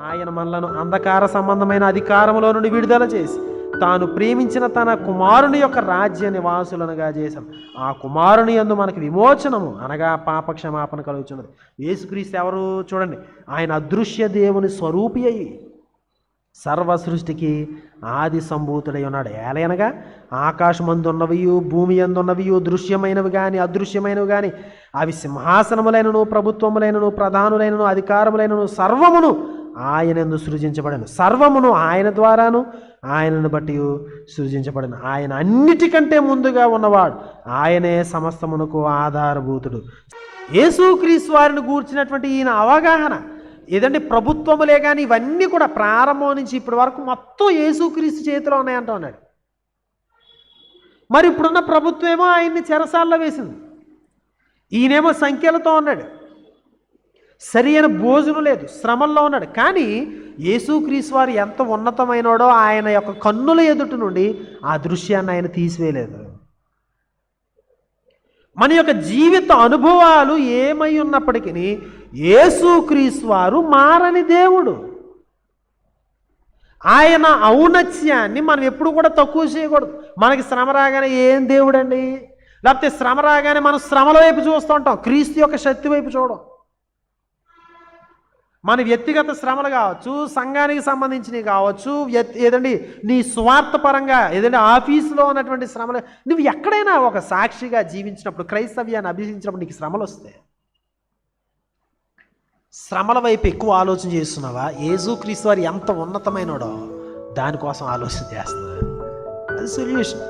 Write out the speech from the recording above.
ఆయన మనలను అంధకార సంబంధమైన అధికారంలో నుండి విడుదల చేసి తాను ప్రేమించిన తన కుమారుని యొక్క రాజ్య నివాసులనుగా చేశాను ఆ కుమారుని యందు మనకి విమోచనము అనగా పాప క్షమాపణ కలుగుతున్నది యేసుక్రీస్తు ఎవరు? చూడండి. ఆయన అదృశ్య దేవుని స్వరూపి అయ్యి సర్వ సృష్టికి ఆది సంభూతుడై ఉన్నాడు. ఏలయనగా ఆకాశమందున్నవి భూమి అందున్నవి దృశ్యమైనవి కానీ అదృశ్యమైనవి కానీ అవి సింహాసనములైనను ప్రభుత్వములైనను ప్రధానులైనను అధికారములైనను సర్వమును ఆయనందు సృజించబడను. సర్వమును ఆయన ద్వారాను ఆయనను బట్టి సృజించబడిన. ఆయన అన్నిటికంటే ముందుగా ఉన్నవాడు. ఆయనే సమస్తమునకు ఆధారభూతుడు. యేసుక్రీస్తు వారిని గూర్చినటువంటి ఈయన అవగాహన ఏదంటే ప్రభుత్వములే కానీ ఇవన్నీ కూడా ప్రారంభం నుంచి ఇప్పటి వరకు మొత్తం యేసుక్రీస్తు చేతిలో ఉన్నాయంట ఉన్నాడు మరి ఇప్పుడున్న ప్రభుత్వం ఏమో ఆయన్ని చెరసాల్లో వేసింది. ఈయనేమో సంఖ్యలతో ఉన్నాడు. సరి అయిన భోజనం లేదు శ్రమల్లో ఉన్నాడు. కానీ యేసుక్రీస్తు వారు ఎంత ఉన్నతమైనడో ఆయన యొక్క కన్నుల ఎదుటి నుండి ఆ దృశ్యాన్ని ఆయన తీసివేయలేదు. మన యొక్క జీవిత అనుభవాలు ఏమై ఉన్నప్పటికీ యేసుక్రీస్తు వారు మారని దేవుడు. ఆయన ఔన్నత్యాన్ని మనం ఎప్పుడు కూడా తక్కువ చేయకూడదు. మనకి శ్రమ రాగానే ఏం దేవుడండి? లేకపోతే శ్రమ రాగానే మనం శ్రమల వైపు చూస్తూ ఉంటాం. క్రీస్తు యొక్క శక్తి వైపు చూడం. మన వ్యక్తిగత శ్రమలు కావచ్చు సంఘానికి సంబంధించినవి కావచ్చు ఏదండి నీ స్వార్థపరంగా ఏదంటే ఆఫీసులో ఉన్నటువంటి శ్రమలు నువ్వు ఎక్కడైనా ఒక సాక్షిగా జీవించినప్పుడు క్రైస్తవ్యాన్ని అభ్యసించినప్పుడు నీకు శ్రమలు వస్తాయి? శ్రమల వైపు ఎక్కువ ఆలోచన చేస్తున్నావా? యేసుక్రీస్తు వారు ఎంత ఉన్నతమైనడో దానికోసం ఆలోచన చేస్తున్నా అది సొల్యూషన్.